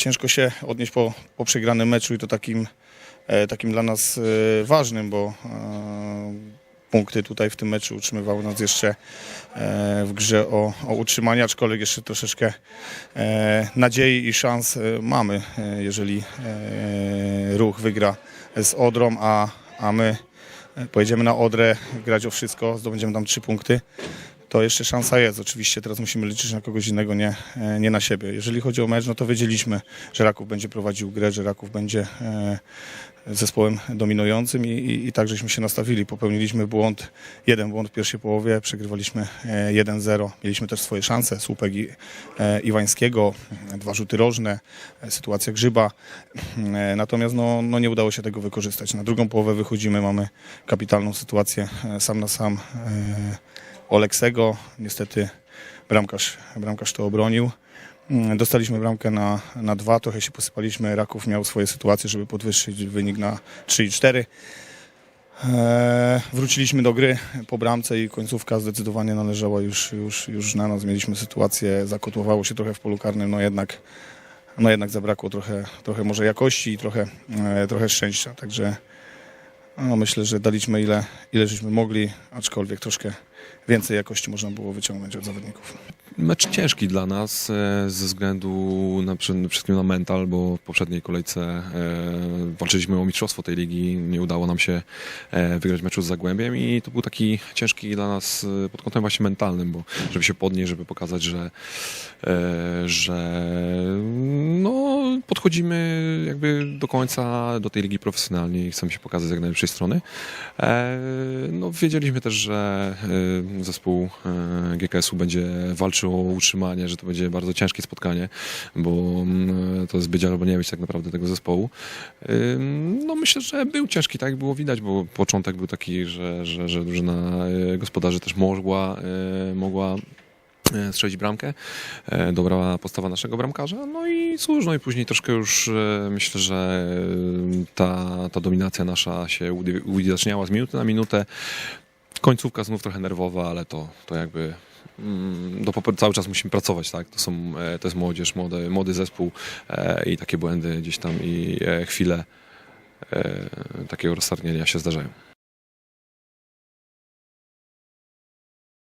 ciężko się odnieść po, po przegranym meczu i to takim, e, takim dla nas e, ważnym, bo e, punkty tutaj w tym meczu utrzymywały nas jeszcze w grze o, o utrzymanie, aczkolwiek jeszcze troszeczkę nadziei i szans mamy, jeżeli ruch wygra z Odrą, a, a my pojedziemy na Odrę grać o wszystko, zdobędziemy tam trzy punkty to jeszcze szansa jest. Oczywiście teraz musimy liczyć na kogoś innego, nie, e, nie na siebie. Jeżeli chodzi o mecz, no to wiedzieliśmy, że Raków będzie prowadził grę, że Raków będzie e, zespołem dominującym i, i, i tak żeśmy się nastawili. Popełniliśmy błąd, jeden błąd w pierwszej połowie, przegrywaliśmy e, 1-0. Mieliśmy też swoje szanse, słupek e, Iwańskiego, e, dwa rzuty rożne, e, sytuacja Grzyba. E, natomiast no, no nie udało się tego wykorzystać. Na drugą połowę wychodzimy, mamy kapitalną sytuację e, sam na sam. Oleksego. Niestety bramkarz, bramkarz to obronił. Mm, Dostaliśmy bramkę na, na dwa, trochę się posypaliśmy. Raków miał swoje sytuacje, żeby podwyższyć wynik na 3 i 4. Eee, wróciliśmy do gry po bramce i końcówka zdecydowanie należała już, już, już na nas. Mieliśmy sytuację, zakotłowało się trochę w polu karnym, no jednak, no jednak zabrakło trochę, trochę może jakości i trochę, e, trochę szczęścia. Także no, myślę, że daliśmy ile, ile żeśmy mogli, aczkolwiek troszkę więcej jakości można było wyciągnąć od zawodników. Mecz ciężki dla nas e, ze względu na, przede wszystkim na mental, bo w poprzedniej kolejce e, walczyliśmy o mistrzostwo tej ligi. Nie udało nam się e, wygrać meczu z Zagłębiem i to był taki ciężki dla nas pod kątem właśnie mentalnym, bo żeby się podnieść, żeby pokazać, że, że podchodzimy jakby do końca do tej ligi profesjonalnie i chcemy się pokazać z jak najlepszej strony. E, no, wiedzieliśmy też, że e, zespół e, GKS-u będzie walczył o utrzymanie, że to będzie bardzo ciężkie spotkanie, bo mm, to jest być albo nie być tak naprawdę tego zespołu. No myślę, że był ciężki, tak było widać, bo początek był taki, że, że, że drużyna gospodarzy też mogła, mogła strzelić bramkę. E, Dobra postawa naszego bramkarza. No i cóż, no i później troszkę już e, myślę, że e, ta, ta dominacja nasza się uwidaczniała z minuty na minutę. Końcówka znów trochę nerwowa, ale to, to jakby mm, do, cały czas musimy pracować, tak? To, są, e, to jest młodzież, młody, młody zespół e, i takie błędy gdzieś tam i e, chwile e, takiego roztargnienia się zdarzają.